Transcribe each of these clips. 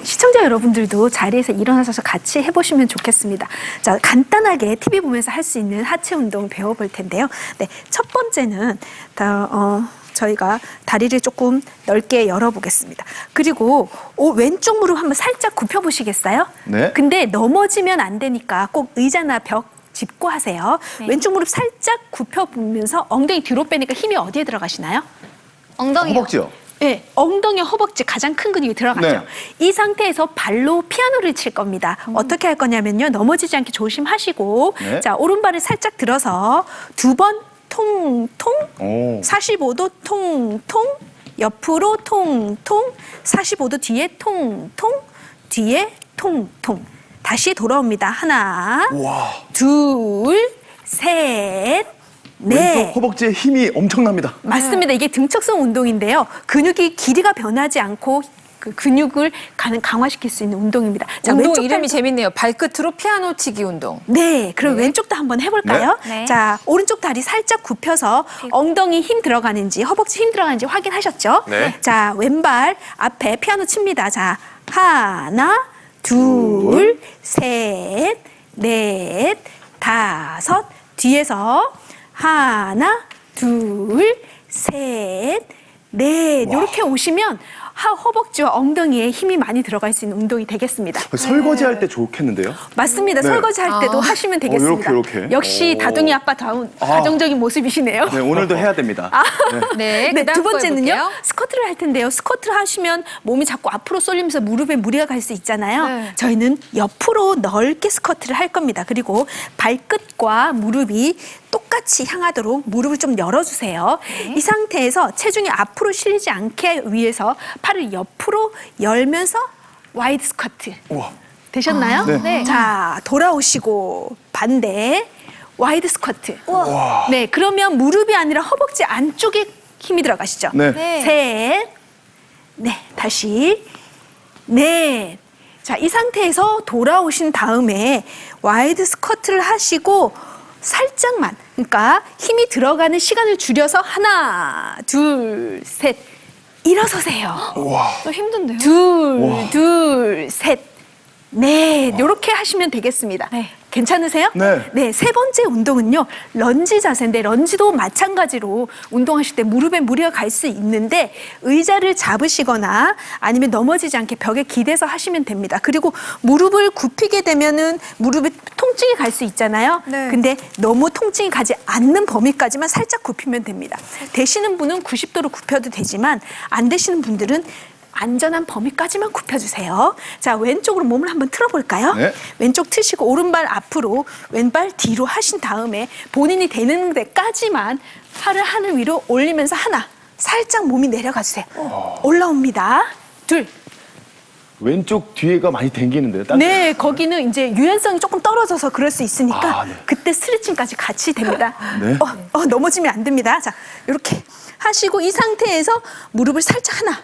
네, 시청자 여러분들도 자리에서 일어나셔서 같이 해보시면 좋겠습니다. 자, 간단하게 TV 보면서 할 수 있는 하체 운동 배워볼 텐데요. 네, 첫 번째는 다, 어, 저희가 다리를 조금 넓게 열어보겠습니다. 그리고 오, 왼쪽 무릎 한번 살짝 굽혀보시겠어요? 네. 근데 넘어지면 안 되니까 꼭 의자나 벽 짚고 하세요. 왼쪽 무릎 살짝 굽혀보면서 엉덩이 뒤로 빼니까 힘이 어디에 들어가시나요? 엉덩이. 허벅지요. 네, 엉덩이, 허벅지 가장 큰 근육이 들어가죠. 네. 이 상태에서 발로 피아노를 칠 겁니다. 어떻게 할 거냐면요. 넘어지지 않게 조심하시고 네. 자, 오른발을 살짝 들어서 두 번 통통 오. 45도 통통 옆으로 통통 45도 뒤에 통통 뒤에 통통 다시 돌아옵니다. 하나, 와. 둘, 셋, 넷. 왼쪽 허벅지에 힘이 엄청납니다. 맞습니다. 이게 등척성 운동인데요. 근육이 길이가 변하지 않고 그 근육을 가능 강화시킬 수 있는 운동입니다. 자, 운동 왼쪽 이름이 팔- 재밌네요. 발끝으로 피아노 치기 운동. 네, 그럼 왼쪽도 한번 해볼까요? 네. 네. 자, 오른쪽 다리 살짝 굽혀서 엉덩이 힘 들어가는지 허벅지 힘 들어가는지 확인하셨죠? 네. 자, 왼발 앞에 피아노 칩니다. 자, 하나, 둘, 셋, 넷, 다섯. 뒤에서 하나, 둘, 셋, 넷. 이렇게 오시면 하, 허벅지와 엉덩이에 힘이 많이 들어갈 수 있는 운동이 되겠습니다. 설거지 할 때 좋겠는데요. 맞습니다. 네. 설거지 할 때도 아. 하시면 되겠습니다. 어, 요렇게, 요렇게. 역시 오. 다둥이 아빠 다운 아. 가정적인 모습이시네요. 네, 오늘도 해야 됩니다. 네, 네, 그다음 두 거 번째는요. 해볼게요. 스쿼트를 할 텐데요. 스쿼트를 하시면 몸이 자꾸 앞으로 쏠리면서 무릎에 무리가 갈 수 있잖아요. 네. 저희는 옆으로 넓게 스쿼트를 할 겁니다. 그리고 발끝과 무릎이 똑같이 향하도록 무릎을 좀 열어주세요. 네. 이 상태에서 체중이 앞으로 실리지 않게 위해서 팔을 옆으로 열면서 와이드 스쿼트. 우와. 되셨나요? 아, 네. 네. 자, 돌아오시고 반대 와이드 스쿼트. 와. 네, 그러면 무릎이 아니라 허벅지 안쪽에 힘이 들어가시죠. 네. 네. 셋, 네, 다시 넷. 자, 이 상태에서 돌아오신 다음에 와이드 스쿼트를 하시고 살짝만, 그러니까 힘이 들어가는 시간을 줄여서 하나, 둘, 셋, 일어서세요. 와. 또 힘든데요? 둘, 둘, 셋, 넷. 이렇게 하시면 되겠습니다. 네. 괜찮으세요? 네. 세 번째 운동은요. 런지 자세인데 런지도 마찬가지로 운동하실 때 무릎에 무리가 갈 수 있는데 의자를 잡으시거나 아니면 넘어지지 않게 벽에 기대서 하시면 됩니다. 그리고 무릎을 굽히게 되면은 무릎에 통증이 갈 수 있잖아요. 네. 근데 너무 통증이 가지 않는 범위까지만 살짝 굽히면 됩니다. 되시는 분은 90도로 굽혀도 되지만 안 되시는 분들은 안전한 범위까지만 굽혀주세요. 자, 왼쪽으로 몸을 한번 틀어볼까요? 네. 왼쪽 트시고 오른발 앞으로 왼발 뒤로 하신 다음에 본인이 되는 데까지만 팔을 하늘 위로 올리면서 하나 살짝 몸이 내려가 주세요. 올라옵니다. 둘. 왼쪽 뒤에가 많이 당기는데요. 딴 네, 거기는 이제 유연성이 조금 떨어져서 그럴 수 있으니까 아, 네. 그때 스트레칭까지 같이 됩니다. 네. 어, 어, 넘어지면 안 됩니다. 자, 이렇게 하시고 이 상태에서 무릎을 살짝 하나,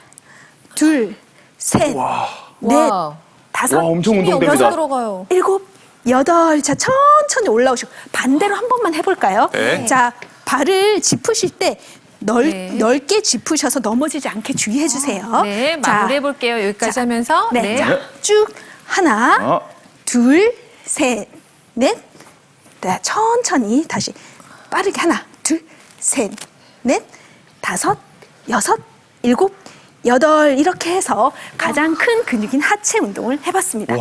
둘, 셋, 와. 넷, 와우. 다섯, 와, 엄청 힘이 운동됩니다. 엄청 들어가요. 일곱, 여덟. 자, 천천히 올라오시고 반대로 한 번만 해볼까요? 네. 자, 발을 짚으실 때 넓, 네. 넓게 짚으셔서 넘어지지 않게 주의해 주세요. 네, 자, 마무리해 볼게요. 여기까지 자, 하면서 네, 네. 자, 쭉 하나, 아. 둘, 셋, 넷. 자, 천천히 다시 빠르게 하나, 둘, 셋, 넷, 다섯, 여섯, 일곱, 여덟 이렇게 해서 가장 큰 근육인 하체 운동을 해봤습니다.